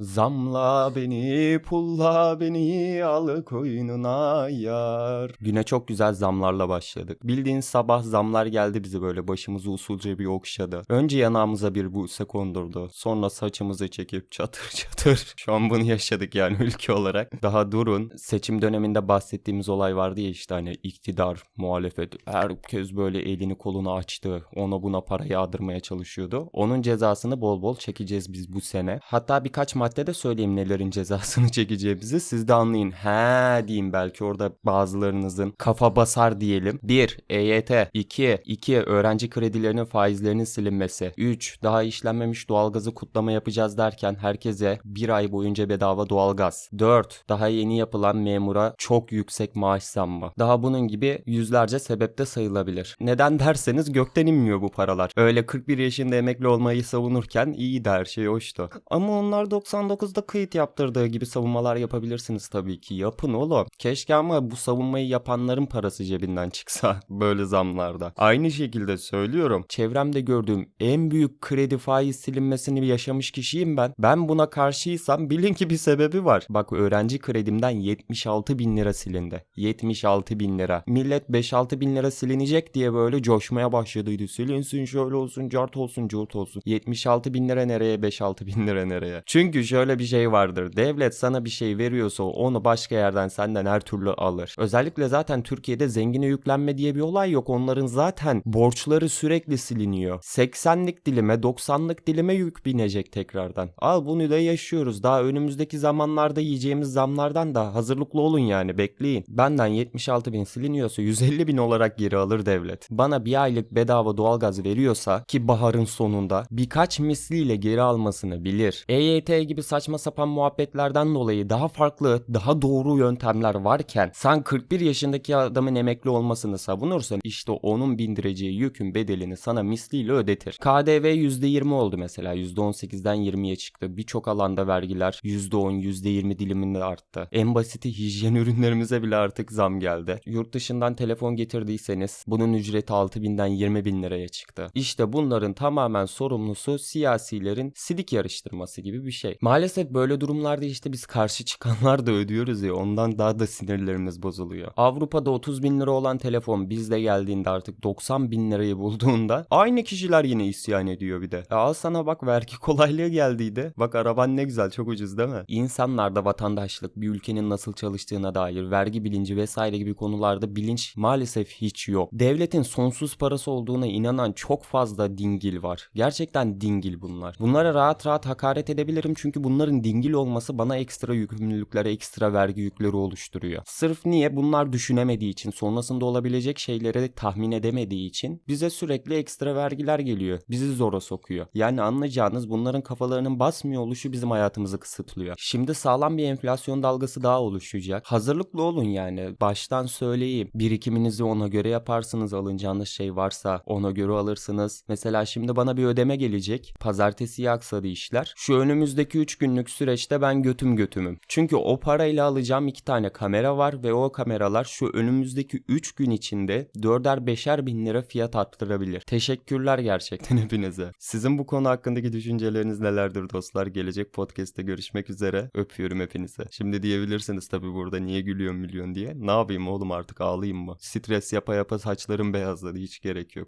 Zamla beni, pulla beni, al koynuna yar. Güne çok güzel zamlarla başladık. Bildiğin sabah zamlar geldi bizi böyle başımızı usulca bir okşadı. Önce yanağımıza bir buse kondurdu. Sonra saçımızı çekip çatır çatır. Şu an bunu yaşadık yani ülke olarak. Daha durun. Seçim döneminde bahsettiğimiz olay vardı ya işte hani iktidar, muhalefet. Herkes böyle elini kolunu açtı. Ona buna para yağdırmaya çalışıyordu. Onun cezasını bol bol çekeceğiz biz bu sene. Hatta birkaç madde de söyleyeyim nelerin cezasını çekeceğimizi. Siz de anlayın. He diyeyim belki orada bazılarınızın kafa basar diyelim. 1. EYT 2. 2. Öğrenci kredilerinin faizlerinin silinmesi. 3. Daha işlenmemiş doğalgazı kutlama yapacağız derken herkese bir ay boyunca bedava doğalgaz. 4. Daha yeni yapılan memura çok yüksek maaş zammı. Daha bunun gibi yüzlerce sebepte sayılabilir. Neden derseniz gökten inmiyor bu paralar. Öyle 41 yaşında emekli olmayı savunurken iyiydi her şey hoştu. Ama onlar 99'da kayıt yaptırdığı gibi savunmalar yapabilirsiniz tabii ki. Yapın oğlum. Keşke ama bu savunmayı yapanların parası cebinden çıksa böyle zamlarda. Aynı şekilde söylüyorum. Çevremde gördüğüm en büyük kredi faiz silinmesini yaşamış kişiyim ben. Ben buna karşıysam bilin ki bir sebebi var. Bak öğrenci kredimden 76 bin lira silindi. 76 bin lira. Millet 5-6 bin lira silinecek diye böyle coşmaya başladıydı. Silinsin şöyle olsun cart olsun curt olsun. 76 bin lira nereye 5-6 bin lira nereye? Çünkü şöyle bir şey vardır. Devlet sana bir şey veriyorsa onu başka yerden senden her türlü alır. Özellikle zaten Türkiye'de zengine yüklenme diye bir olay yok. Onların zaten borçları sürekli siliniyor. 80'lik dilime 90'lık dilime yük binecek tekrardan. Al bunu da yaşıyoruz. Daha önümüzdeki zamanlarda yiyeceğimiz zamlardan da hazırlıklı olun yani bekleyin. Benden 76 bin siliniyorsa 150 bin olarak geri alır devlet. Bana bir aylık bedava doğalgaz veriyorsa ki baharın sonunda birkaç misliyle geri almasını bilir. EYT gibi saçma sapan muhabbetlerden dolayı daha farklı, daha doğru yöntemler varken sen 41 yaşındaki adamın emekli olmasını savunursan işte onun bindireceği yükün bedelini sana misliyle ödetir. KDV %20 oldu mesela. %18'den 20'ye çıktı. Birçok alanda vergiler %10, %20 diliminde arttı. En basiti hijyen ürünlerimize bile artık zam geldi. Yurt dışından telefon getirdiyseniz bunun ücreti 6000'den 20 bin liraya çıktı. İşte bunların tamamen sorumlusu siyasilerin sidik yarıştırması gibi bir şey. Maalesef böyle durumlarda işte biz karşı çıkanlar da ödüyoruz ya ondan daha da sinirlerimiz bozuluyor. Avrupa'da 30 bin lira olan telefon bizde geldiğinde artık 90 bin lirayı bulduğunda aynı kişiler yine isyan ediyor bir de. E al sana bak vergi kolaylığı geldiydi. Bak araban ne güzel çok ucuz değil mi? İnsanlarda vatandaşlık bir ülkenin nasıl çalıştığına dair vergi bilinci vesaire gibi konularda bilinç maalesef hiç yok. Devletin sonsuz parası olduğuna inanan çok fazla dingil var. Gerçekten dingil bunlar. Bunlara rahat rahat hakaret edebilirim çünkü bunların dingil olması bana ekstra yükümlülüklere, ekstra vergi yükleri oluşturuyor. Sırf niye? Bunlar düşünemediği için, sonrasında olabilecek şeyleri tahmin edemediği için bize sürekli ekstra vergiler geliyor. Bizi zora sokuyor. Yani anlayacağınız bunların kafalarının basmıyor oluşu bizim hayatımızı kısıtlıyor. Şimdi sağlam bir enflasyon dalgası daha oluşacak. Hazırlıklı olun yani. Baştan söyleyeyim. Birikiminizi ona göre yaparsınız. Alınacağınız şey varsa ona göre alırsınız. Mesela şimdi bana bir ödeme gelecek. Pazartesiye aksadı işler. Şu önümüzdeki 3 günlük süreçte ben götüm götümüm. Çünkü o parayla alacağım iki tane kamera var ve o kameralar şu önümüzdeki 3 gün içinde 4'er 5'er bin lira fiyat arttırabilir. Teşekkürler gerçekten hepinize. Sizin bu konu hakkındaki düşünceleriniz nelerdir dostlar? Gelecek podcast'te görüşmek üzere. Öpüyorum hepinize. Şimdi diyebilirsiniz tabii burada niye gülüyorsun milyon diye. Ne yapayım oğlum artık ağlayayım mı? Stres yapa yapa saçlarım beyazladı hiç gerek yok.